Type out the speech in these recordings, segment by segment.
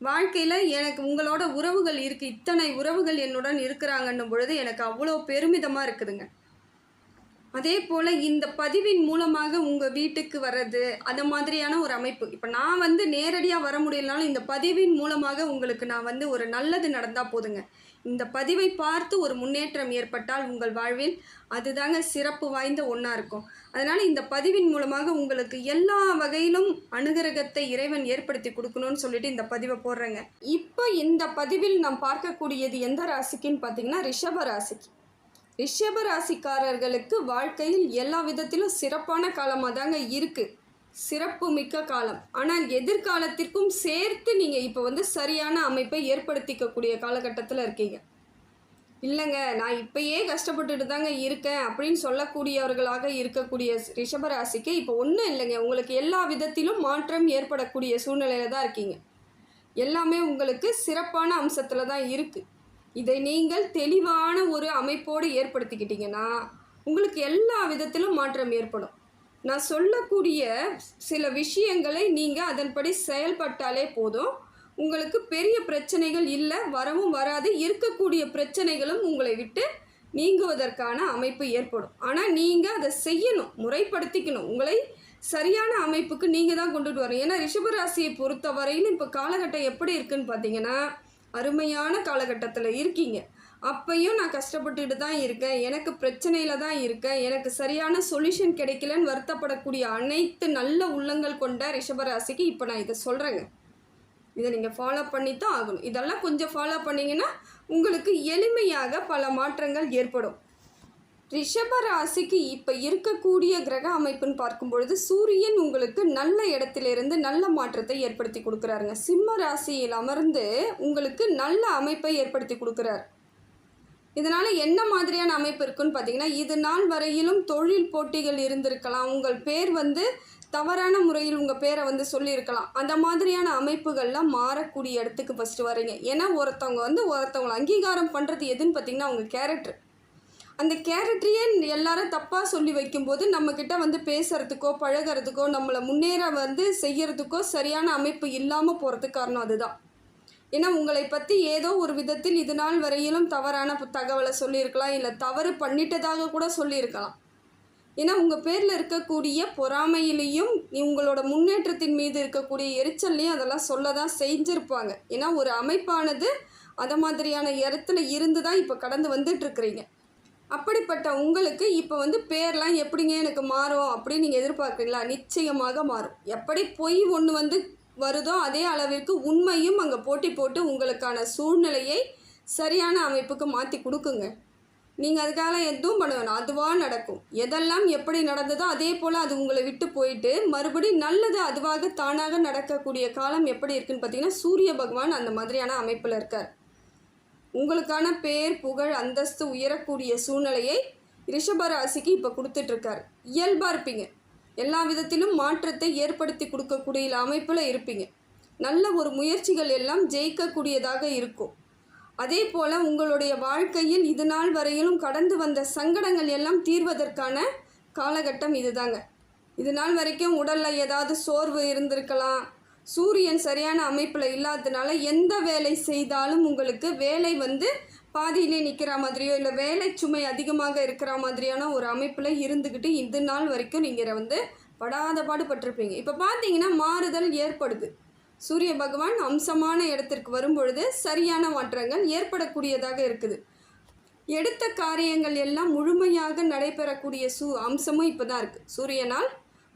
வாழ்க்கையில் எனக்கு உங்களோட உறவுகள் இருக்குது இத்தனை உறவுகள் என்னுடன் இருக்கிறாங்கன்னும் பொழுது எனக்கு அவ்வளோ பெருமிதமாக இருக்குதுங்க. அதே போல் இந்த பதிவின் மூலமாக உங்கள் வீட்டுக்கு வர்றது அந்த மாதிரியான ஒரு அமைப்பு. இப்போ நான் வந்து நேரடியாக வர முடியலனாலும் இந்த பதிவின் மூலமாக உங்களுக்கு நான் வந்து ஒரு நல்லது நடந்தால் போதுங்க. இந்த பதிவை பார்த்து ஒரு முன்னேற்றம் ஏற்பட்டால் உங்கள் வாழ்வில் அதுதாங்க சிறப்பு வாய்ந்த ஒன்றா இருக்கும். அதனால் இந்த பதிவின் மூலமாக உங்களுக்கு எல்லா வகையிலும் அனுகிரகத்தை இறைவன் ஏற்படுத்தி கொடுக்கணும்னு சொல்லிட்டு இந்த பதிவை போடுறேங்க. இப்போ இந்த பதிவில் நாம் பார்க்கக்கூடியது எந்த ராசிக்குன்னு பார்த்தீங்கன்னா ரிஷப ராசிக்கு. ரிஷப ராசிக்காரர்களுக்கு வாழ்க்கையில் எல்லா விதத்திலும் சிறப்பான காலமாக தாங்க இருக்குது சிறப்பு மிக்க காலம். ஆனால் எதிர்காலத்திற்கும் சேர்த்து நீங்கள் இப்போ வந்து சரியான அமைப்பை ஏற்படுத்திக்கக்கூடிய காலகட்டத்தில் இருக்கீங்க. இல்லைங்க நான் இப்பயே கஷ்டப்பட்டுட்டு தாங்க இருக்கேன் அப்படின்னு சொல்லக்கூடியவர்களாக இருக்கக்கூடிய ரிஷபராசிக்கு இப்போ ஒன்றும் இல்லைங்க. உங்களுக்கு எல்லா விதத்திலும் மாற்றம் ஏற்படக்கூடிய சூழ்நிலையில் தான் இருக்கீங்க. எல்லாமே உங்களுக்கு சிறப்பான அம்சத்தில் தான் இருக்குது இதை நீங்கள் தெளிவான ஒரு அமைப்போடு ஏற்படுத்திக்கிட்டீங்கன்னா உங்களுக்கு எல்லா விதத்திலும் மாற்றம் ஏற்படும். நான் சொல்லக்கூடிய சில விஷயங்களை நீங்கள் அதன்படி செயல்பட்டாலே போதும். உங்களுக்கு பெரிய பிரச்சனைகள் இல்லை வரவும் வராது இருக்கக்கூடிய பிரச்சனைகளும் உங்களை விட்டு நீங்குவதற்கான அமைப்பு ஏற்படும். ஆனால் நீங்கள் அதை செய்யணும் முறைப்படுத்திக்கணும். உங்களை சரியான அமைப்புக்கு நீங்கள் தான் கொண்டுட்டு வரணும். ஏன்னா ரிஷபராசியை பொறுத்த வரையிலும் இப்போ காலகட்டம் எப்படி இருக்குன்னு பார்த்தீங்கன்னா அருமையான காலகட்டத்தில் இருக்கீங்க. அப்பையும் நான் கஷ்டப்பட்டுட்டு தான் இருக்கேன். எனக்கு பிரச்சனையில் தான் இருக்கேன். எனக்கு சரியான சொல்யூஷன் கிடைக்கலன்னு வருத்தப்படக்கூடிய அனைத்து நல்ல உள்ளங்கள் கொண்ட ரிஷபராசிக்கு இப்போ நான் இதை சொல்கிறேங்க இதை நீங்கள் ஃபாலோ பண்ணி தான் ஆகணும். இதெல்லாம் கொஞ்சம் ஃபாலோ பண்ணிங்கன்னா உங்களுக்கு எளிமையாக பல மாற்றங்கள் ஏற்படும். ரிஷப ராசிக்கு இப்போ இருக்கக்கூடிய கிரக அமைப்புன்னு பார்க்கும்பொழுது சூரியன் உங்களுக்கு நல்ல இடத்திலிருந்து நல்ல மாற்றத்தை ஏற்படுத்தி கொடுக்குறாருங்க. சிம்ம ராசியில் அமர்ந்து உங்களுக்கு நல்ல அமைப்பை ஏற்படுத்தி கொடுக்குறாரு. இதனால் என்ன மாதிரியான அமைப்பு இருக்குன்னு பார்த்தீங்கன்னா இது நாள் வரையிலும் தொழில் போட்டிகள் இருந்திருக்கலாம். உங்கள் பேர் வந்து தவறான முறையில் உங்கள் பேரை வந்து சொல்லியிருக்கலாம். அந்த மாதிரியான அமைப்புகள்லாம் மாறக்கூடிய இடத்துக்கு ஃபஸ்ட்டு வரீங்க ஏன்னா ஒருத்தவங்க வந்து ஒருத்தவங்களை அங்கீகாரம் பண்ணுறது எதுன்னு பார்த்தீங்கன்னா அவங்க கேரக்டர் அந்த கேரக்டரையே எல்லாரும் தப்பாக சொல்லி வைக்கும்போது நம்மக்கிட்ட வந்து பேசுகிறதுக்கோ பழகிறதுக்கோ நம்மளை முன்னேற வந்து செய்கிறதுக்கோ சரியான அமைப்பு இல்லாமல் போகிறதுக்கு காரணம் அதுதான். ஏன்னா உங்களை பற்றி ஏதோ ஒரு விதத்தில் இது நாள் வரையிலும் தவறான தகவலை சொல்லியிருக்கலாம் இல்லை தவறு பண்ணிட்டதாக கூட சொல்லியிருக்கலாம். ஏன்னா உங்கள் பேரில் இருக்கக்கூடிய பொறாமையிலையும் உங்களோட முன்னேற்றத்தின் மீது இருக்கக்கூடிய எரிச்சல்லையும் அதெல்லாம் சொல்ல தான் செஞ்சுருப்பாங்க. ஏன்னா ஒரு அமைப்பானது அதை மாதிரியான இடத்துல இருந்து தான் இப்போ கடந்து வந்துட்டுருக்குறீங்க. அப்படிப்பட்ட உங்களுக்கு இப்போ வந்து பேர்லாம் எப்படிங்க எனக்கு மாறும் அப்படின்னு நீங்கள் எதிர்பார்க்குறீங்களா? நிச்சயமாக மாறும். எப்படி பொய் ஒன்று வந்து வருதோ அதே அளவிற்கு உண்மையும் அங்கே போட்டி போட்டு உங்களுக்கான சூழ்நிலையை சரியான அமைப்புக்கு மாற்றி கொடுக்குங்க. நீங்கள் அதுக்காக எதுவும் பண்ண வேணாம் அதுவாக நடக்கும். எதெல்லாம் எப்படி நடந்ததோ அதே போல் அது உங்களை விட்டு போயிட்டு மறுபடி நல்லது அதுவாக தானாக நடக்கக்கூடிய காலம் எப்படி இருக்குன்னு பார்த்தீங்கன்னா சூரிய பகவான் அந்த மாதிரியான அமைப்பில் இருக்கார். உங்களுக்கான பேர் புகழ் அந்தஸ்து உயரக்கூடிய சூழ்நிலையை ரிஷப ராசிக்கு இப்போ கொடுத்துட்ருக்காரு இயல்பாக இருப்பீங்க. எல்லா விதத்திலும் மாற்றத்தை ஏற்படுத்தி கொடுக்கக்கூடிய அமைப்பில் இருப்பீங்க. நல்ல ஒரு முயற்சிகள் எல்லாம் ஜெயிக்கக்கூடியதாக இருக்கும். அதே போல் உங்களுடைய வாழ்க்கையில் இது நாள் வரையிலும் கடந்து வந்த சங்கடங்கள் எல்லாம் தீர்வதற்கான காலகட்டம் இதுதாங்க. இது நாள் வரைக்கும் உடலில் ஏதாவது சோர்வு இருந்திருக்கலாம். சூரியன் சரியான அமைப்பில் இல்லாததுனால எந்த வேலை செய்தாலும் உங்களுக்கு வேலை வந்து பாதியிலே நிற்கிற மாதிரியோ இல்லை வேலை சுமை அதிகமாக இருக்கிற மாதிரியான ஒரு அமைப்பில் இருந்துக்கிட்டு இது நாள் வரைக்கும் நீங்கள் வந்து படாத பாடுபட்டிருப்பீங்க இப்போ பார்த்தீங்கன்னா மாறுதல் ஏற்படுது. சூரிய பகவான் அம்சமான இடத்திற்கு வரும்பொழுது சரியான மாற்றங்கள் ஏற்படக்கூடியதாக இருக்குது. எடுத்த காரியங்கள் எல்லாம் முழுமையாக நடைபெறக்கூடிய சூ அம்சமும் இப்போ தான் இருக்குது சூரியனால்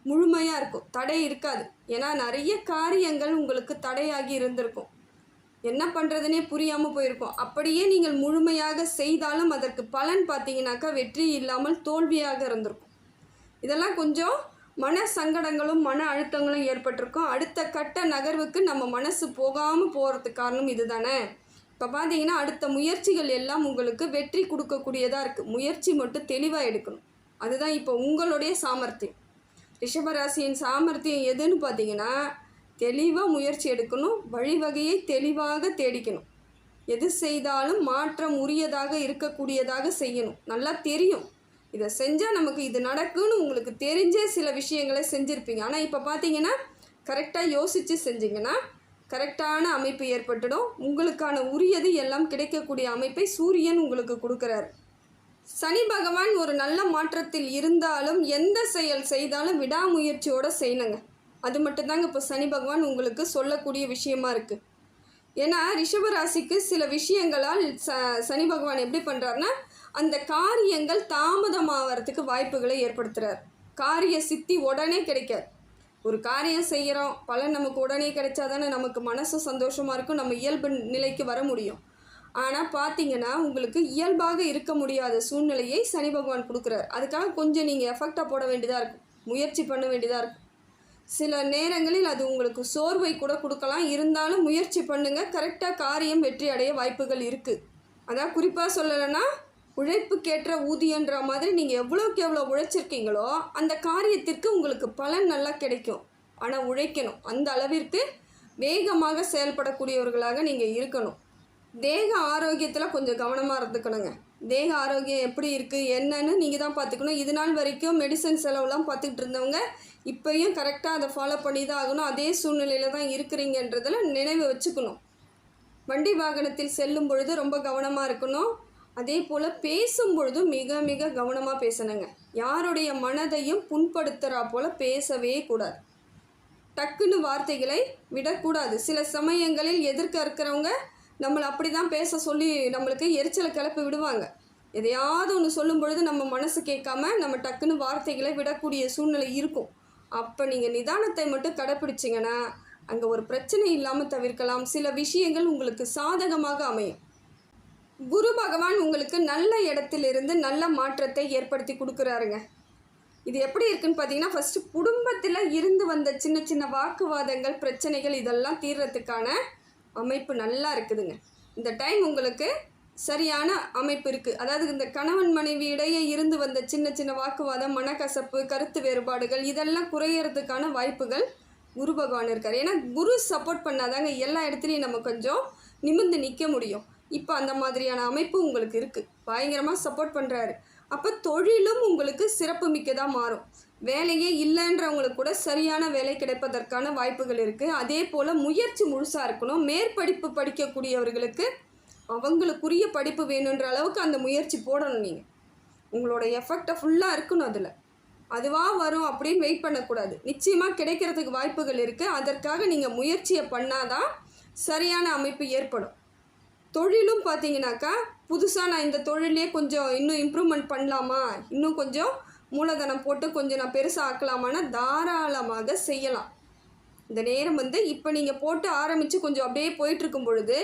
முழுமையாக இருக்கும். தடை இருக்காது. ஏன்னா நிறைய காரியங்கள் உங்களுக்கு தடையாகி இருந்திருக்கும். என்ன பண்ணுறதுனே புரியாமல் போயிருக்கும். அப்படியே நீங்கள் முழுமையாக செய்தாலும் அதற்கு பலன் பார்த்தீங்கன்னாக்கா வெற்றி இல்லாமல் தோல்வியாக இருந்திருக்கும். இதெல்லாம் கொஞ்சம் மன சங்கடங்களும் மன அழுத்தங்களும் ஏற்பட்டிருக்கும். அடுத்த கட்ட நகர்வுக்கு நம்ம மனசு போகாமல் போகிறதுக்கு காரணம் இதுதானே? இப்போ பார்த்தீங்கன்னா அடுத்த முயற்சிகள் எல்லாம் உங்களுக்கு வெற்றி கொடுக்கக்கூடியதாக இருக்குது முயற்சி மட்டும் தெளிவாக எடுக்கணும். அதுதான் இப்போ உங்களுடைய சாமர்த்தியம். ரிஷபராசியின் சாமர்த்தியம் எதுன்னு பார்த்தீங்கன்னா தெளிவாக முயற்சி எடுக்கணும். வழிவகையை தெளிவாக தேடிக்கணும். எது செய்தாலும் மாற்றம் உரியதாக இருக்கக்கூடியதாக செய்யணும். நல்லா தெரியும். இதை செஞ்சால் நமக்கு இது நடக்குன்னு உங்களுக்கு தெரிஞ்சே சில விஷயங்களை செஞ்சுருப்பீங்க. ஆனால் இப்போ பார்த்தீங்கன்னா கரெக்டாக யோசித்து செஞ்சீங்கன்னா கரெக்டான அமைப்பு ஏற்பட்டுடும். உங்களுக்கான உரியது எல்லாம் கிடைக்கக்கூடிய அமைப்பை சூரியன் உங்களுக்கு கொடுக்குறாரு. சனி பகவான் ஒரு நல்ல மாற்றத்தில் இருந்தாலும் எந்த செயல் செய்தாலும் விடாமுயற்சியோடு செய்யணுங்க. அது மட்டும்தாங்க இப்போ சனி பகவான் உங்களுக்கு சொல்லக்கூடிய விஷயமா இருக்குது ஏன்னா ரிஷப ராசிக்கு சில விஷயங்களால் ச சனி பகவான் எப்படி பண்ணுறாருன்னா அந்த காரியங்கள் தாமதமாகறதுக்கு வாய்ப்புகளை ஏற்படுத்துகிறார் காரிய சித்தி உடனே கிடைக்காது. ஒரு காரியம் செய்கிறோம் பலன் நமக்கு உடனே கிடைச்சா தானே நமக்கு மனசு சந்தோஷமாக இருக்கும் நம்ம இயல்பு நிலைக்கு வர முடியும். ஆனால் பார்த்தீங்கன்னா உங்களுக்கு இயல்பாக இருக்க முடியாத சூழ்நிலையை சனி பகவான் கொடுக்குறாரு. அதுக்காக கொஞ்சம் நீங்கள் எஃபெக்டாக போட வேண்டியதாக இருக்கும். முயற்சி பண்ண வேண்டியதாக இருக்கும். சில நேரங்களில் அது உங்களுக்கு சோர்வை கூட கொடுக்கலாம். இருந்தாலும் முயற்சி பண்ணுங்கள் கரெக்டாக காரியம் வெற்றி அடைய வாய்ப்புகள் இருக்குது அதான் குறிப்பாக சொல்லலைன்னா உழைப்புக்கேற்ற ஊதியன்ற மாதிரி நீங்கள் எவ்வளோக்கு எவ்வளோ உழைச்சிருக்கீங்களோ அந்த காரியத்திற்கு உங்களுக்கு பலன் நல்லா கிடைக்கும். ஆனால் உழைக்கணும். அந்த அளவிற்கு வேகமாக செயல்படக்கூடியவர்களாக நீங்கள் இருக்கணும். தேக ஆரோக்கியத்தில் கொஞ்சம் கவனமாக இருந்துக்கணுங்க. தேக ஆரோக்கியம் எப்படி இருக்குது என்னன்னு நீங்கள் தான் பார்த்துக்கணும். இது நாள் வரைக்கும் மெடிசன் செலவுலாம் பார்த்துக்கிட்டு இருந்தவங்க இப்போயும் கரெக்டாக அதை ஃபாலோ பண்ணி தான் ஆகணும். அதே சூழ்நிலையில் தான் இருக்கிறீங்கன்றதில் நினைவு வச்சுக்கணும். வண்டி வாகனத்தில் செல்லும் பொழுது ரொம்ப கவனமாக இருக்கணும். அதே போல் பேசும் பொழுதும் மிக மிக கவனமாக பேசணுங்க. யாருடைய மனதையும் புண்படுத்துகிறா போல் பேசவே கூடாது. டக்குன்னு வார்த்தைகளை விடக்கூடாது. சில சமயங்களில் எதிர்க்க இருக்கிறவங்க நம்மளை அப்படி தான் பேச சொல்லி நம்மளுக்கு எரிச்சலை கிளப்பி விடுவாங்க. எதையாவது ஒன்று சொல்லும் பொழுது நம்ம மனசு கேட்காம நம்ம டக்குன்னு வார்த்தைகளை விடக்கூடிய சூழ்நிலை இருக்கும். அப்போ நீங்கள் நிதானத்தை மட்டும் கடைப்பிடிச்சிங்கன்னா அங்கே ஒரு பிரச்சனை இல்லாமல் தவிர்க்கலாம். சில விஷயங்கள் உங்களுக்கு சாதகமாக அமையும். குரு பகவான் உங்களுக்கு நல்ல இடத்திலிருந்து நல்ல மாற்றத்தை ஏற்படுத்தி கொடுக்குறாருங்க. இது எப்படி இருக்குன்னு பார்த்தீங்கன்னா ஃபஸ்ட்டு குடும்பத்தில் இருந்து வந்த சின்ன சின்ன வாக்குவாதங்கள் பிரச்சனைகள் இதெல்லாம் தீர்றதுக்கான அமைப்பு நல்லா இருக்குதுங்க. இந்த டைம் உங்களுக்கு சரியான அமைப்பு இருக்குது அதாவது இந்த கணவன் மனைவி இடையே இருந்து வந்த சின்ன சின்ன வாக்குவாதம் மனக்கசப்பு கருத்து வேறுபாடுகள் இதெல்லாம் குறையறதுக்கான வாய்ப்புகள் குரு பகவான் இருக்கார். ஏன்னா குரு சப்போர்ட் பண்ணாதாங்க எல்லா இடத்துலையும் நம்ம கொஞ்சம் நிமிர்ந்து நிற்க முடியும். இப்போ அந்த மாதிரியான அமைப்பு உங்களுக்கு இருக்குது பயங்கரமாக சப்போர்ட் பண்ணுறாரு அப்போ தொழிலும் உங்களுக்கு சிறப்பு மிக்கதாக மாறும். வேலையே இல்லைன்றவங்களுக்கு கூட சரியான வேலை கிடைப்பதற்கான வாய்ப்புகள் இருக்குது அதே போல் முயற்சி முழுசாக இருக்கணும். மேற்படிப்பு படிக்கக்கூடியவர்களுக்கு அவங்களுக்குரிய படிப்பு வேணுன்ற அளவுக்கு அந்த முயற்சி போடணும் நீங்கள் உங்களோட எஃபெக்டை ஃபுல்லாக இருக்கணும் அதில். அதுவாக வரும் அப்படின்னு வெயிட் பண்ணக்கூடாது. நிச்சயமாக கிடைக்கிறதுக்கு வாய்ப்புகள் இருக்குது அதற்காக நீங்கள் முயற்சியை பண்ணாதான் சரியான அமைப்பு ஏற்படும். தொழிலும் பார்த்தீங்கன்னாக்கா புதுசாக நான் இந்த தொழிலே கொஞ்சம் இன்னும் இம்ப்ரூவ்மெண்ட் பண்ணலாமா? இன்னும் கொஞ்சம் மூலதனம் போட்டு கொஞ்சம் நான் பெருசாக ஆக்கலாமான்னா தாராளமாக செய்யலாம். இந்த நேரம் வந்து இப்போ நீங்கள் போட்டு ஆரம்பித்து கொஞ்சம் அப்படியே போயிட்டுருக்கும் பொழுது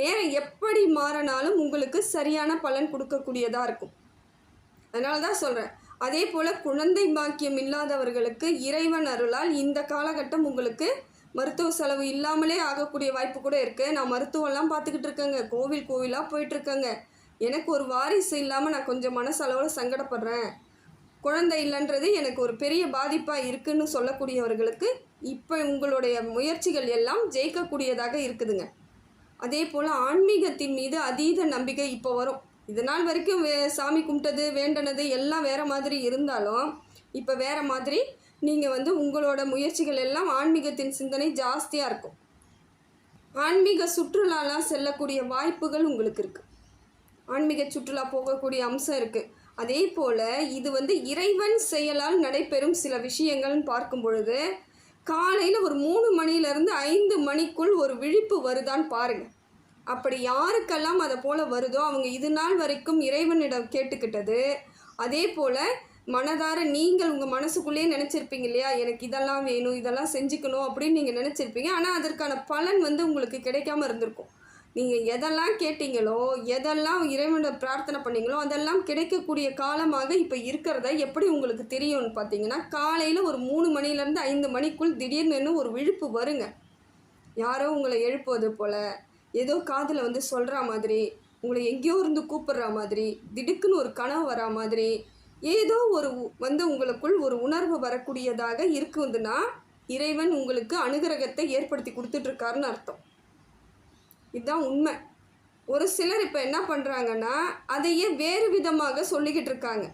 நேரம் எப்படி மாறினாலும் உங்களுக்கு சரியான பலன் கொடுக்கக்கூடியதாக இருக்கும். அதனால தான் சொல்கிறேன் அதே போல் குழந்தை பாக்கியம் இல்லாதவர்களுக்கு இறைவன் அருளால் இந்த காலகட்டம் உங்களுக்கு மருத்துவ செலவு இல்லாமலே ஆகக்கூடிய வாய்ப்பு கூட இருக்குது நான் மருத்துவம்லாம் பார்த்துக்கிட்டு இருக்கேங்க. கோவில் கோவிலாக போயிட்டுருக்கேங்க. எனக்கு ஒரு வாரிசு இல்லாமல் நான் கொஞ்சம் மனசளவில் சங்கடப்படுறேன். குழந்தை இல்லைன்றது எனக்கு ஒரு பெரிய பாதிப்பாக இருக்குன்னு சொல்லக்கூடியவர்களுக்கு இப்போ உங்களுடைய முயற்சிகள் எல்லாம் ஜெயிக்கக்கூடியதாக இருக்குதுங்க. அதே போல் ஆன்மீகத்தின் மீது அதீத நம்பிக்கை இப்போ வரும். இது நாள் வரைக்கும் வே சாமி கும்பிட்டது வேண்டனது எல்லாம் வேறு மாதிரி இருந்தாலும் இப்போ வேறு மாதிரி நீங்கள் வந்து உங்களோட முயற்சிகள் எல்லாம் ஆன்மீகத்தின் சிந்தனை ஜாஸ்தியாக இருக்கும். ஆன்மீக சுற்றுலாலாம் செல்லக்கூடிய வாய்ப்புகள் உங்களுக்கு இருக்குது ஆன்மீக சுற்றுலா போகக்கூடிய அம்சம் இருக்குது அதே போல் இது வந்து இறைவன் செயலால் நடைபெறும் சில விஷயங்கள்னு பார்க்கும் பொழுது காலையில் ஒரு மூணு மணிலேருந்து ஐந்து மணிக்குள் ஒரு விழிப்பு வருதான்னு பாருங்கள் அப்படி யாருக்கெல்லாம் அதை போல் வருதோ அவங்க இது நாள் வரைக்கும் இறைவனிடம் கேட்டுக்கிட்டது. அதே போல் மனதார நீங்கள் உங்கள் மனசுக்குள்ளேயே நினச்சிருப்பீங்க இல்லையா? எனக்கு இதெல்லாம் வேணும் இதெல்லாம் செஞ்சுக்கணும் அப்படின்னு நீங்கள் நினச்சிருப்பீங்க. ஆனால் அதற்கான பலன் வந்து உங்களுக்கு கிடைக்காம இருந்திருக்கும். நீங்கள் எதெல்லாம் கேட்டீங்களோ எதெல்லாம் இறைவனை பிரார்த்தனை பண்ணீங்களோ அதெல்லாம் கிடைக்கக்கூடிய காலமாக இப்போ இருக்கிறத எப்படி உங்களுக்கு தெரியும்னு பார்த்தீங்கன்னா காலையில் ஒரு மூணு மணிலேருந்து ஐந்து மணிக்குள் திடீர்னு ஒரு விழுப்பு வருங்க. யாரோ உங்களை எழுப்புவது போல் ஏதோ காதில் வந்து சொல்கிற மாதிரி உங்களை எங்கேயோ இருந்து கூப்பிடுற மாதிரி திடுக்குன்னு ஒரு கனவு வரா மாதிரி ஏதோ ஒரு வந்து உங்களுக்குள் ஒரு உணர்வு வரக்கூடியதாக இருக்குதுன்னா இறைவன் உங்களுக்கு அனுகிரகத்தை ஏற்படுத்தி கொடுத்துட்ருக்காருன்னு அர்த்தம். இதுதான் உண்மை. ஒரு சிலர் இப்போ என்ன பண்ணுறாங்கன்னா அதையே வேறு விதமாக சொல்லிக்கிட்டு இருக்காங்க.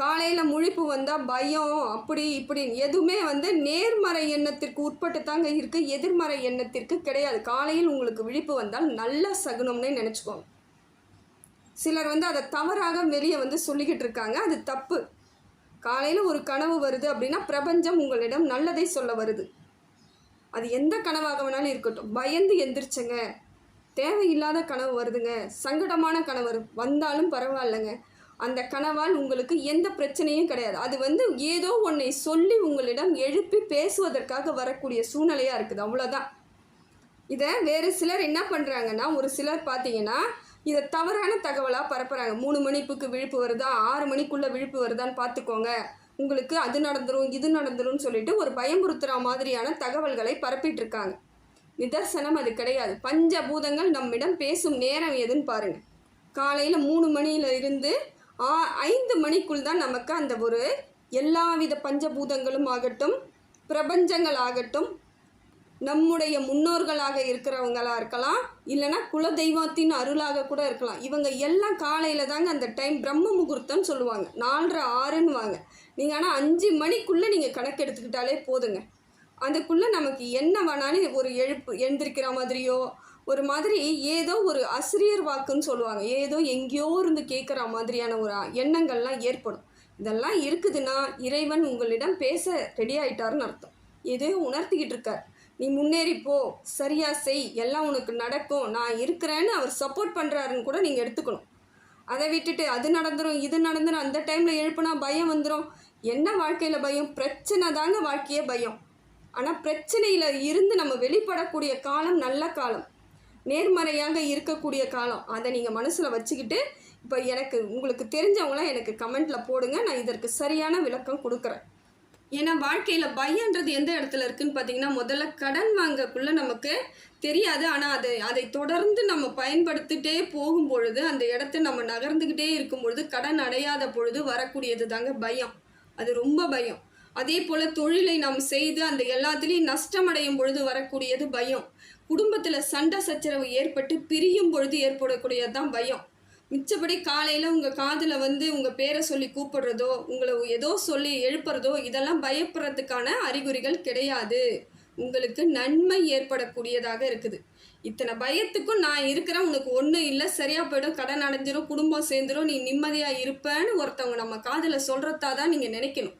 காலையில் முழிப்பு வந்தால் பயம் அப்படி இப்படி எதுவுமே வந்து நேர்மறை எண்ணத்திற்கு உட்பட்டு தாங்க இருக்குது எதிர்மறை எண்ணத்திற்கு கிடையாது. காலையில் உங்களுக்கு விழிப்பு வந்தால் நல்ல சகுனம்னே நினச்சிக்கோங்க. சிலர் வந்து அதை தவறாக வெளியே வந்து சொல்லிக்கிட்டு இருக்காங்க. அது தப்பு. காலையில் ஒரு கனவு வருது அப்படின்னா பிரபஞ்சம் உங்களிடம் நல்லதை சொல்ல வருது. அது எந்த கனவாக வேணாலும் இருக்கட்டும். பயந்து எந்திரிச்சங்க. தேவையில்லாத கனவு வருதுங்க. சங்கடமான கனவு வந்தாலும் பரவாயில்லைங்க. அந்த கனவால் உங்களுக்கு எந்த பிரச்சனையும் கிடையாது. அது வந்து ஏதோ ஒன்றை சொல்லி உங்களிடம் எழுப்பி பேசுவதற்காக வரக்கூடிய சூழ்நிலையாக இருக்குது. அவ்வளோதான் இதை வேறு சிலர் என்ன பண்ணுறாங்கன்னா ஒரு சிலர் பார்த்தீங்கன்னா இதை தவறான தகவலாக பரப்புகிறாங்க மூணு மணிப்புக்கு விழிப்பு வருதா? ஆறு மணிக்குள்ளே விழிப்பு வருதான்னு பார்த்துக்கோங்க. உங்களுக்கு அது நடந்துரும் இது நடந்துடும் சொல்லிட்டு ஒரு பயமுறுத்துகிற மாதிரியான தகவல்களை பரப்பிட்டு இருக்காங்க. நிதர்சனம் அது கிடையாது. பஞ்சபூதங்கள் நம்மிடம் பேசும் நேரம் எதுன்னு பாருங்கள் காலையில் மூணு மணியில் இருந்து ஆ ஐந்து மணிக்குள் தான் நமக்கு அந்த ஒரு எல்லாவித பஞ்சபூதங்களும் ஆகட்டும் பிரபஞ்சங்கள் ஆகட்டும் நம்முடைய முன்னோர்களாக இருக்கிறவங்களாக இருக்கலாம் இல்லைன்னா குலதெய்வத்தின் அருளாக கூட இருக்கலாம். இவங்க எல்லாம் காலையில் தாங்க அந்த டைம் பிரம்ம முகூர்த்தம்னு சொல்லுவாங்க. நாலரை ஆறுன்னு வாங்க. நீங்கள் ஆனால் அஞ்சு மணிக்குள்ளே நீங்கள் கணக்கு எடுத்துக்கிட்டாலே போதுங்க. அதுக்குள்ளே நமக்கு என்ன வேணாலும் ஒரு எழுப்பு எழுந்திருக்கிற மாதிரியோ ஒரு மாதிரி ஏதோ ஒரு அசிரியர் வாக்குன்னு சொல்லுவாங்க. ஏதோ எங்கேயோ இருந்து கேட்குற மாதிரியான ஒரு எண்ணங்கள்லாம் ஏற்படும். இதெல்லாம் இருக்குதுன்னா இறைவன் உங்களிடம் பேச ரெடி ஆகிட்டாருன்னு அர்த்தம். எதையோ உணர்த்திக்கிட்டு இருக்கார். நீ முன்னேறி போ சரியா செய் எல்லாம் உனக்கு நடக்கும் நான் இருக்கிறேன்னு அவர் சப்போர்ட் பண்ணுறாருன்னு கூட நீங்கள் எடுத்துக்கணும். அதை விட்டுட்டு அது நடந்துடும் இது நடந்துடும் அந்த டைமில் எழுப்புனா பயம் வந்துடும் என்ன வாழ்க்கையில் பயம்? பிரச்சனை தாங்க வாழ்க்கையே பயம். ஆனால் பிரச்சனையில் இருந்து நம்ம வெளிப்படக்கூடிய காலம் நல்ல காலம். நேர்மறையாக இருக்கக்கூடிய காலம். அதை நீங்கள் மனசில் வச்சுக்கிட்டு இப்போ எனக்கு உங்களுக்கு தெரிஞ்சவங்களாம் எனக்கு கமெண்ட்டில் போடுங்க. நான் இதற்கு சரியான விளக்கம் கொடுக்குறேன். ஏன்னா வாழ்க்கையில் பயன்றது எந்த இடத்துல இருக்குன்னு பார்த்தீங்கன்னா முதல்ல கடன் வாங்கக்குள்ளே நமக்கு தெரியாது. ஆனால் அதை அதை தொடர்ந்து நம்ம பயன்படுத்திட்டே போகும் பொழுது அந்த இடத்த நம்ம நகர்ந்துக்கிட்டே இருக்கும் பொழுது கடன் அடையாத பொழுது வரக்கூடியது தாங்க பயம். அது ரொம்ப பயம். அதே போல் தொழிலை நாம் செய்து அந்த எல்லாத்துலேயும் நஷ்டமடையும் பொழுது வரக்கூடியது பயம். குடும்பத்தில் சண்டை சச்சரவு ஏற்பட்டு பிரியும் பொழுது ஏற்படக்கூடியது தான் பயம். மிச்சப்படி காலையில் உங்கள் காதில் வந்து உங்கள் பேரை சொல்லி கூப்பிடுறதோ உங்களை ஏதோ சொல்லி எழுப்புறதோ இதெல்லாம் பயப்படுறதுக்கான அறிகுறிகள் கிடையாது. உங்களுக்கு நன்மை ஏற்படக்கூடியதாக இருக்குது. இத்தனை பயத்துக்கும் நான் இருக்கிறேன் உனக்கு ஒன்றும் இல்லை சரியாக போயிடும் கடன் அடைஞ்சிரும் குடும்பம் சேர்ந்துடும் நீ நிம்மதியாக இருப்பேன்னு ஒருத்தவங்க நம்ம காதில் சொல்கிறதா தான் நீங்கள் நினைக்கணும்.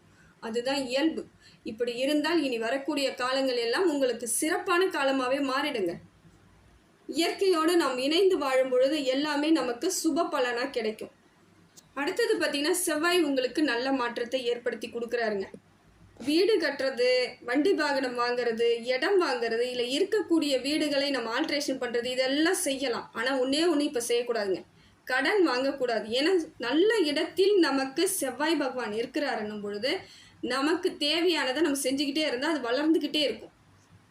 அதுதான் இயல்பு. இப்படி இருந்தால் இனி வரக்கூடிய காலங்கள் எல்லாம் உங்களுக்கு சிறப்பான காலமாகவே மாறிடுங்க. இயற்கையோடு நாம் இணைந்து வாழும் பொழுது எல்லாமே நமக்கு சுப பலனாக கிடைக்கும். அடுத்தது பார்த்தீங்கன்னா செவ்வாய் உங்களுக்கு நல்ல மாற்றத்தை ஏற்படுத்தி கொடுக்குறாருங்க. வீடு கட்டுறது வண்டி வாகனம் வாங்குறது இடம் வாங்குறது இல்லை இருக்கக்கூடிய வீடுகளை நம்ம ஆல்ட்ரேஷன் பண்ணுறது இதெல்லாம் செய்யலாம். ஆனால் ஒன்றே ஒன்று இப்போ செய்யக்கூடாதுங்க. கடன் வாங்கக்கூடாது. ஏன்னா நல்ல இடத்தில் நமக்கு செவ்வாய் பகவான் இருக்கிறாருன்னும் பொழுது நமக்கு தேவையானதை நம்ம செஞ்சுக்கிட்டே இருந்தால் அது வளர்ந்துக்கிட்டே இருக்கும்.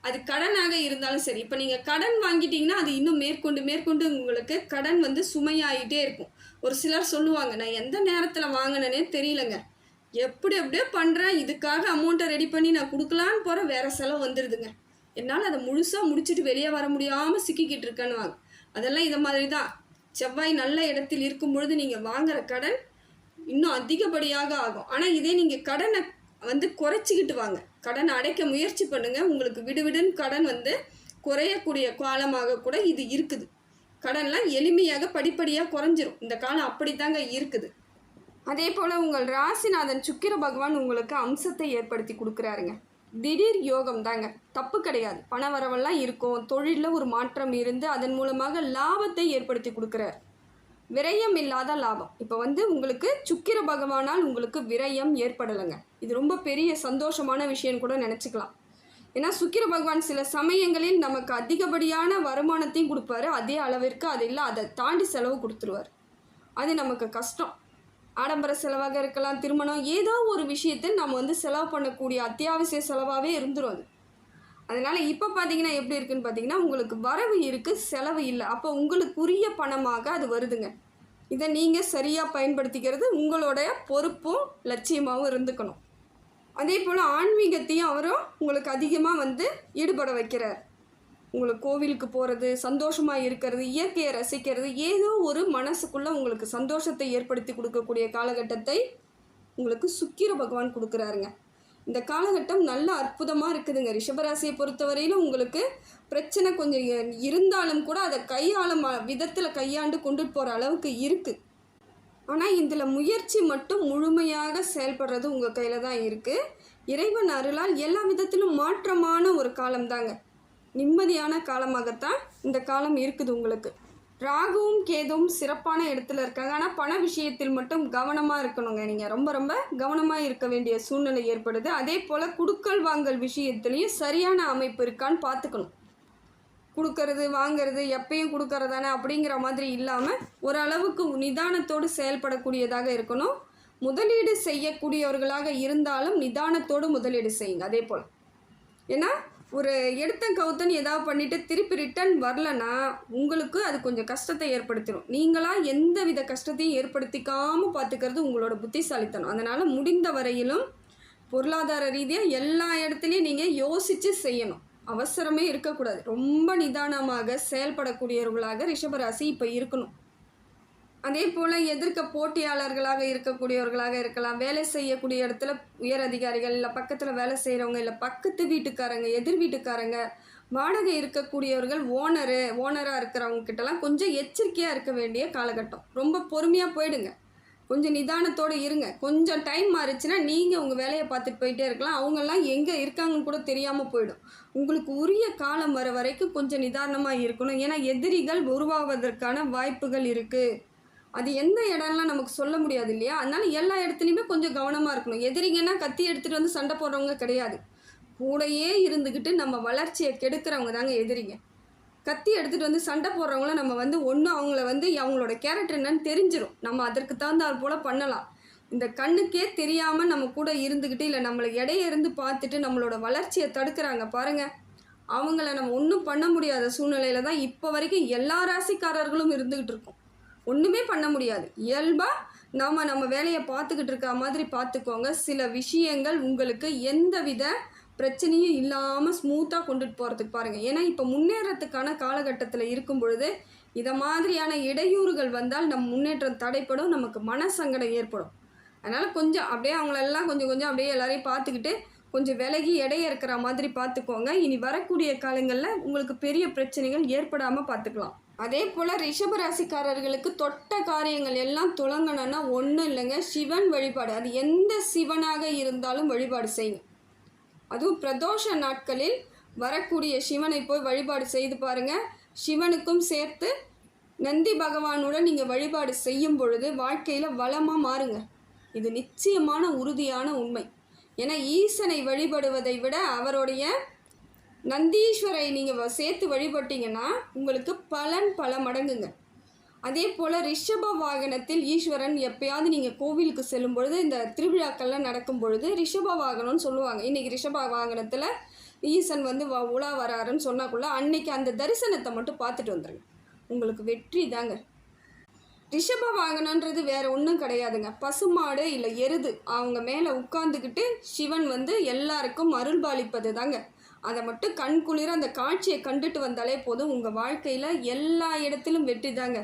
அது கடனாக இருந்தாலும் சரி இப்போ நீங்கள் கடன் வாங்கிட்டீங்கன்னா அது இன்னும் மேற்கொண்டு மேற்கொண்டு உங்களுக்கு கடன் வந்து சுமையாகிட்டே இருக்கும். ஒரு சிலர் சொல்லுவாங்க நான் எந்த நேரத்தில் வாங்கினேனே தெரியலங்க. எப்படி எப்படியோ பண்ணுறேன் இதுக்காக அமௌண்ட்டை ரெடி பண்ணி நான் கொடுக்கலான்னு போகிறேன் வேறு செலவு வந்துடுதுங்க என்னால் அதை முழுசாக முடிச்சுட்டு வெளியே வர முடியாமல் சிக்கிக்கிட்டு இருக்கேன்னு வாங்க அதெல்லாம் இதை மாதிரி தான் செவ்வாய் நல்ல இடத்தில் இருக்கும் பொழுது நீங்கள் வாங்குகிற கடன் இன்னும் அதிகப்படியாக ஆகும். ஆனால் இதே நீங்கள் கடனை வந்து குறைச்சிக்கிட்டு வாங்க. கடனை அடைக்க முயற்சி பண்ணுங்கள் உங்களுக்கு விடுவிடுன்னு கடன் வந்து குறையக்கூடிய காலமாக கூட இது இருக்குது. கடன்லாம் எளிமையாக படிப்படியாக குறைஞ்சிரும். இந்த காலம் அப்படித்தாங்க இருக்குது. அதே போல் உங்கள் ராசிநாதன் சுக்கிர பகவான் உங்களுக்கு அம்சத்தை ஏற்படுத்தி கொடுக்குறாருங்க. திடீர் யோகம் தாங்க. தப்பு கிடையாது. பண வரவெல்லாம் இருக்கும். தொழிலில் ஒரு மாற்றம் இருந்து அதன் மூலமாக லாபத்தை ஏற்படுத்தி கொடுக்குறாரு. விரயம் இல்லாத லாபம். இப்போ வந்து உங்களுக்கு சுக்கிர பகவானால் உங்களுக்கு விரயம் ஏற்படலைங்க. இது ரொம்ப பெரிய சந்தோஷமான விஷயம்னு கூட நினச்சிக்கலாம். ஏன்னா சுக்கிர பகவான் சில சமயங்களில் நமக்கு அதிகப்படியான வருமானத்தையும் கொடுப்பாரு. அதே அளவிற்கு அது இல்லை அதை தாண்டி செலவு கொடுத்துருவார். அது நமக்கு கஷ்டம். ஆடம்பர செலவாக இருக்கலாம் திருமணம் ஏதோ ஒரு விஷயத்தில் நம்ம வந்து செலவு பண்ணக்கூடிய அத்தியாவசிய செலவாகவே இருந்துடும் அது. அதனால் இப்போ பார்த்தீங்கன்னா எப்படி இருக்குன்னு பார்த்தீங்கன்னா உங்களுக்கு வரவு இருக்குது செலவு இல்லை. அப்போ உங்களுக்குரிய பணமாக அது வருதுங்க. இதை நீங்கள் சரியாக பயன்படுத்திக்கிறது உங்களுடைய பொறுப்பும் லட்சியமாகவும் இருந்துக்கணும். அதே போல் ஆன்மீகத்தையும் அவரும் உங்களுக்கு அதிகமாக வந்து ஈடுபட வைக்கிறார். உங்களுக்கு கோவிலுக்கு போகிறது சந்தோஷமாக இருக்கிறது இயற்கையை ரசிக்கிறது ஏதோ ஒரு மனசுக்குள்ளே உங்களுக்கு சந்தோஷத்தை ஏற்படுத்தி கொடுக்கக்கூடிய காலகட்டத்தை உங்களுக்கு சுக்கிர பகவான் கொடுக்குறாருங்க. இந்த காலகட்டம் நல்ல அற்புதமாக இருக்குதுங்க. ரிஷபராசியை பொறுத்தவரையிலும் உங்களுக்கு பிரச்சனை கொஞ்சம் இருந்தாலும் கூட அதை கையாளும் விதத்தில் கையாண்டு கொண்டுட்டு போகிற அளவுக்கு இருக்குது ஆனால் இதில் முயற்சி மட்டும் முழுமையாக செயல்படுறது உங்கள் கையில் தான் இருக்குது இறைவன் அருளால் எல்லா விதத்திலும் மாற்றமான ஒரு காலம்தாங்க. நிம்மதியான காலமாகத்தான் இந்த காலம் இருக்குது உங்களுக்கு. ராகுவும் கேதுவும் சிறப்பான இடத்துல இருக்காங்க. ஆனால் பண விஷயத்தில் மட்டும் கவனமாக இருக்கணுங்க நீங்கள் ரொம்ப ரொம்ப கவனமாக இருக்க வேண்டிய சூழ்நிலை ஏற்படுது. அதே போல் குடுக்கல் வாங்கல் விஷயத்துலேயும் சரியான அமைப்பு இருக்கான்னு பார்த்துக்கணும் கொடுக்கறது வாங்கிறது எப்பயும் கொடுக்கறதானே அப்படிங்கிற மாதிரி இல்லாமல் ஓரளவுக்கு நிதானத்தோடு செயல்படக்கூடியதாக இருக்கணும். முதலீடு செய்யக்கூடியவர்களாக இருந்தாலும் நிதானத்தோடு முதலீடு செய்யுங்க. அதே போல். ஏன்னா ஒரு எடுத்தன் கவுத்தன் ஏதாவது பண்ணிவிட்டு திருப்பி ரிட்டர்ன் வரலன்னா உங்களுக்கு அது கொஞ்சம் கஷ்டத்தை ஏற்படுத்திடும் நீங்களாக எந்த வித கஷ்டத்தையும் ஏற்படுத்திக்காமல் பார்த்துக்கிறது உங்களோட புத்திசாலித்தனம். அதனால் முடிந்த வரையிலும் பொருளாதார ரீதியாக எல்லா இடத்துலையும் நீங்கள் யோசித்து செய்யணும். அவசரமே இருக்கக்கூடாது. ரொம்ப நிதானமாக செயல்படக்கூடியவர்களாக ரிஷபராசி இப்போ இருக்கணும். அதே போல் எதிர்க்க போட்டியாளர்களாக இருக்கக்கூடியவர்களாக இருக்கலாம். வேலை செய்யக்கூடிய இடத்துல உயர் அதிகாரிகள் இல்லை பக்கத்தில் வேலை செய்கிறவங்க இல்லை பக்கத்து வீட்டுக்காரங்க எதிர் வீட்டுக்காரங்க வாடகை இருக்கக்கூடியவர்கள் ஓனரு ஓனராக இருக்கிறவங்க கிட்டலாம் கொஞ்சம் எச்சரிக்கையாக இருக்க வேண்டிய காலகட்டம். ரொம்ப பொறுமையாக போயிடுங்க. கொஞ்சம் நிதானத்தோடு இருங்க. கொஞ்சம் டைம் மாறிச்சுன்னா நீங்கள் உங்கள் வேலையை பார்த்துட்டு போயிட்டே இருக்கலாம். அவங்கெல்லாம் எங்கே இருக்காங்கன்னு கூட தெரியாமல் போயிடும். உங்களுக்கு உரிய காலம் வர வரைக்கும் கொஞ்சம் நிதானமாக இருக்கணும். ஏன்னா எதிரிகள் உருவாவதற்கான வாய்ப்புகள் இருக்குது அது எந்த இடம்லாம் நமக்கு சொல்ல முடியாது இல்லையா? அதனால எல்லா இடத்துலையுமே கொஞ்சம் கவனமாக இருக்கணும். எதிரிங்கன்னா கத்தி எடுத்துகிட்டு வந்து சண்டை போடுறவங்க கிடையாது. கூடயே இருந்துக்கிட்டு நம்ம வளர்ச்சியை கெடுக்கிறவங்க தாங்க எதிரிங்க. கத்தி எடுத்துகிட்டு வந்து சண்டை போடுறவங்கள நம்ம வந்து ஒன்று அவங்கள வந்து அவங்களோட கேரக்டர் என்னன்னு தெரிஞ்சிடும் நம்ம அதற்கு தகுந்தாற் போல் பண்ணலாம். இந்த கண்ணுக்கே தெரியாமல் நம்ம கூட இருந்துக்கிட்டு இல்லை நம்மளை இடைய இருந்து பார்த்துட்டு நம்மளோட வளர்ச்சியை தடுக்கிறாங்க பாருங்கள் அவங்கள நம்ம ஒன்றும் பண்ண முடியாத சூழ்நிலையில தான் இப்போ வரைக்கும் எல்லா ராசிக்காரர்களும் இருந்துக்கிட்டு இருக்கோம். ஒன்றுமே பண்ண முடியாது. இயல்பாக நாம் நம்ம வேலையை பார்த்துக்கிட்டு இருக்க மாதிரி பார்த்துக்கோங்க. சில விஷயங்கள் உங்களுக்கு எந்த வித பிரச்சனையும் இல்லாமல் ஸ்மூத்தாக கொண்டுட்டு போகிறதுக்கு பாருங்கள் ஏன்னா இப்போ முன்னேறத்துக்கான காலகட்டத்தில் இருக்கும் பொழுது இதை மாதிரியான இடையூறுகள் வந்தால் நம் முன்னேற்றம் தடைப்படும் நமக்கு மனசங்கடம் ஏற்படும். அதனால் கொஞ்சம் அப்படியே அவங்களெல்லாம் கொஞ்சம் கொஞ்சம் அப்படியே எல்லாரையும் பார்த்துக்கிட்டு கொஞ்சம் விலகி எடைய இருக்கிற மாதிரி பார்த்துக்கோங்க. இனி வரக்கூடிய காலங்களில் உங்களுக்கு பெரிய பிரச்சனைகள் ஏற்படாமல் பார்த்துக்கலாம். அதே போல் ரிஷப ராசிக்காரர்களுக்கு தொட்ட காரியங்கள் எல்லாம் துளங்கணும்னா ஒன்றும் இல்லைங்க. சிவன் வழிபாடு. அது எந்த சிவனாக இருந்தாலும் வழிபாடு செய்யுங்க. அதுவும் பிரதோஷ நாட்களில் வரக்கூடிய சிவனை போய் வழிபாடு செய்து பாருங்கள் சிவனுக்கும் சேர்த்து நந்தி பகவானுடன் நீங்கள் வழிபாடு செய்யும் பொழுது வாழ்க்கையில் வளமாக மாறுங்க. இது நிச்சயமான உறுதியான உண்மை. ஏன்னா ஈசனை வழிபடுவதை விட அவருடைய நந்தீஸ்வரை நீங்கள் சேர்த்து வழிபட்டீங்கன்னா உங்களுக்கு பலன் பல மடங்குங்க. அதே போல் ரிஷப வாகனத்தில் ஈஸ்வரன் எப்பயாவது நீங்கள் கோவிலுக்கு செல்லும் பொழுது இந்த திருவிழாக்கள்லாம் நடக்கும் பொழுது ரிஷப வாகனம்னு சொல்லுவாங்க. இன்றைக்கி ரிஷப வாகனத்தில் ஈசன் வந்து வ உலா வராருன்னு சொன்னாக்குள்ள அன்னைக்கு அந்த தரிசனத்தை மட்டும் பார்த்துட்டு வந்துடுங்க உங்களுக்கு வெற்றி தாங்க. ரிஷப வாகனன்றது வேறு ஒன்றும் கிடையாதுங்க. பசுமாடு இல்லை எருது அவங்க மேலே உட்காந்துக்கிட்டு சிவன் வந்து எல்லாருக்கும் அருள்பாலிப்பது தாங்க. அதை மட்டும் கண் குளிர அந்த காட்சியை கண்டுட்டு வந்தாலே போதும். உங்கள் வாழ்க்கையில் எல்லா இடத்திலும் வெற்றி தாங்க.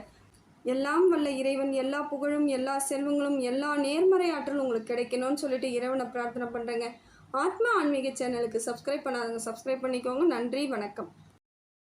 எல்லாம் வல்ல இறைவன் எல்லா புகழும் எல்லா செல்வங்களும் எல்லா நேர்மறை ஆற்றலும் உங்களுக்கு கிடைக்கணும்னு சொல்லிட்டு இறைவனை பிரார்த்தனை பண்ணுறேங்க ஆத்மா ஆன்மீக சேனலுக்கு சப்ஸ்கிரைப் பண்ணாதவங்க சப்ஸ்கிரைப் பண்ணிக்கோங்க. நன்றி வணக்கம்.